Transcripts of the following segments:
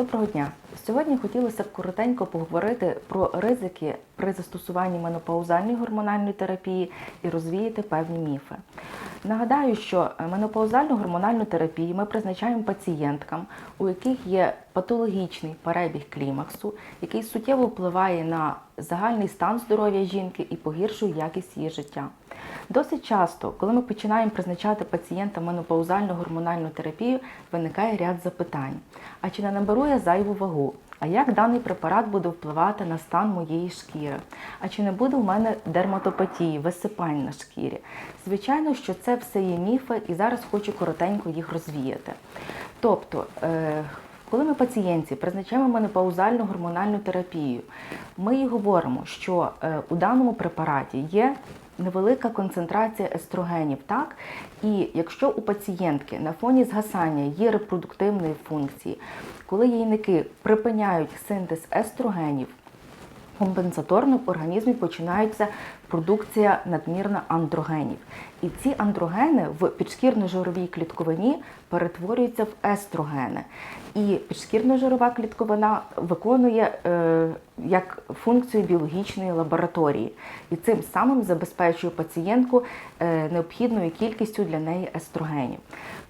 Доброго дня! Сьогодні хотілося б коротенько поговорити про ризики при застосуванні менопаузальної гормональної терапії і розвіяти певні міфи. Нагадаю, що менопаузальну гормональну терапію ми призначаємо пацієнткам, у яких є патологічний перебіг клімаксу, який суттєво впливає на загальний стан здоров'я жінки і погіршує якість її життя. Досить часто, коли ми починаємо призначати пацієнтам менопаузальну гормональну терапію, виникає ряд запитань. А чи не наберу я зайву вагу? А як даний препарат буде впливати на стан моєї шкіри? А чи не буде в мене дерматопатії, висипань на шкірі? Звичайно, що це все є міфи, і зараз хочу коротенько їх розвіяти. Тобто, е, коли ми пацієнтці призначаємо менопаузальну гормональну терапію, ми їй говоримо, що е, у даному препараті є невелика концентрація естрогенів, так? І якщо у пацієнтки на фоні згасання є репродуктивної функції, коли яйники припиняють синтез естрогенів, компенсаторно в організмі починається продукція надмірна андрогенів. І ці андрогени в підшкірно-жировій клітковині перетворюються в естрогени. І підшкірно-жирова клітковина виконує е, як функцію біологічної лабораторії, і цим самим забезпечує пацієнтку е, необхідною кількістю для неї естрогенів.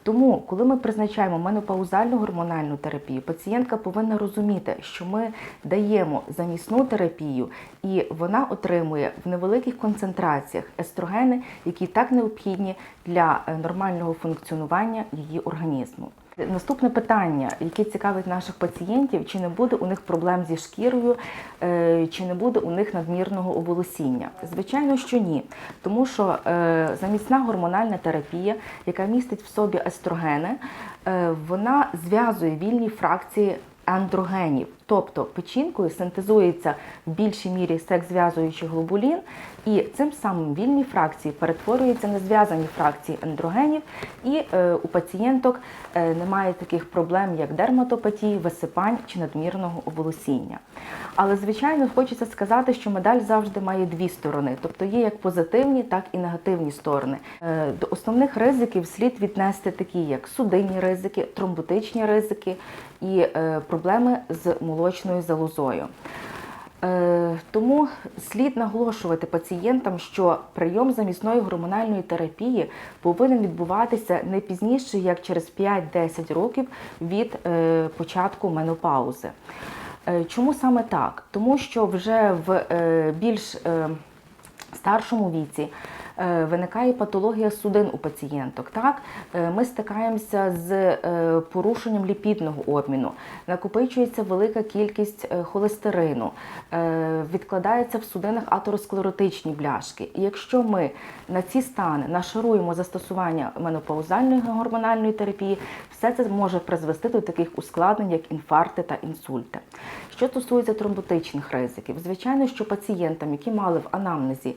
Тому, коли ми призначаємо менопаузальну гормональну терапію, пацієнтка повинна розуміти, що ми даємо замісну терапію, і вона отримує в невеликих концентраціях естрогени, які так необхідні для е, нормального функціонування її організму. Наступне питання, яке цікавить наших пацієнтів, чи не буде у них проблем зі шкірою, е, чи не буде у них надмірного оволосіння? Звичайно, що ні, тому що е, замісна гормональна терапія, яка містить в собі естрогени, вона зв'язує вільні фракції андрогенів. Тобто печінкою синтезується в більшій мірі секс-зв'язуючий глобулін, і цим самим вільні фракції перетворюються на зв'язані фракції андрогенів, і е, у пацієнток е, немає таких проблем, як дерматопатії, висипань чи надмірного оволосіння. Але, звичайно, хочеться сказати, що медаль завжди має дві сторони, тобто є як позитивні, так і негативні сторони. Е, До основних ризиків слід віднести такі, як судинні ризики, тромботичні ризики і е, з молочною залозою. Е, Тому слід наголошувати пацієнтам, що прийом замісної гормональної терапії повинен відбуватися не пізніше, як через 5-10 років від е, початку менопаузи. Е, Чому саме так? Тому що вже в більш старшому віці виникає патологія судин у пацієнток. Так? Е, Ми стикаємося з е, порушенням ліпідного обміну, накопичується велика кількість е, холестерину, е, відкладаються в судинах атеросклеротичні бляшки. І якщо ми на ці стани нашаруємо застосування менопаузальної гормональної терапії, все це може призвести до таких ускладнень, як інфаркти та інсульти. Що стосується тромботичних ризиків, звичайно, що пацієнтам, які мали в анамнезі е,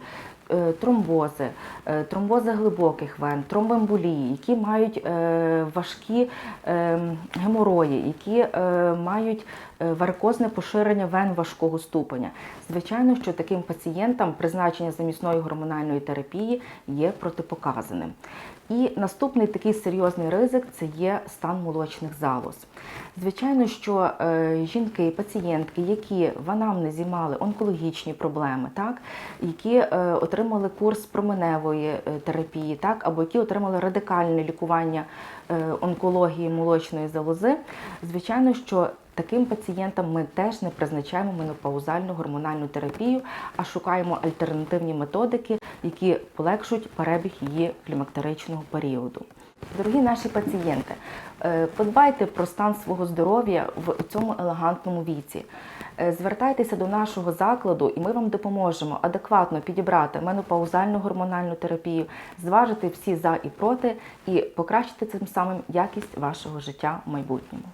тромбози, е, тромбози глибоких вен, тромбоемболії, які мають е, важкі е, геморої, які е, мають е, варикозне поширення вен важкого ступеня. Звичайно, що таким пацієнтам призначення замісної гормональної терапії є протипоказаним. І наступний такий серйозний ризик це є стан молочних залоз. Звичайно, що е, жінки, пацієнтки, які в анамнезі мали онкологічні проблеми, так, які е, отримали курс променевої е, терапії, так, або які отримали радикальне лікування онкології молочної залози, звичайно, що Таким пацієнтам ми теж не призначаємо менопаузальну гормональну терапію, а шукаємо альтернативні методики, які полегшують перебіг її клімактеричного періоду. Дорогі наші пацієнти, е, подбайте про стан свого здоров'я в цьому елегантному віці. Е, Звертайтеся до нашого закладу, і ми вам допоможемо адекватно підібрати менопаузальну гормональну терапію, зважити всі за і проти, і покращити цим самим якість вашого життя в майбутньому.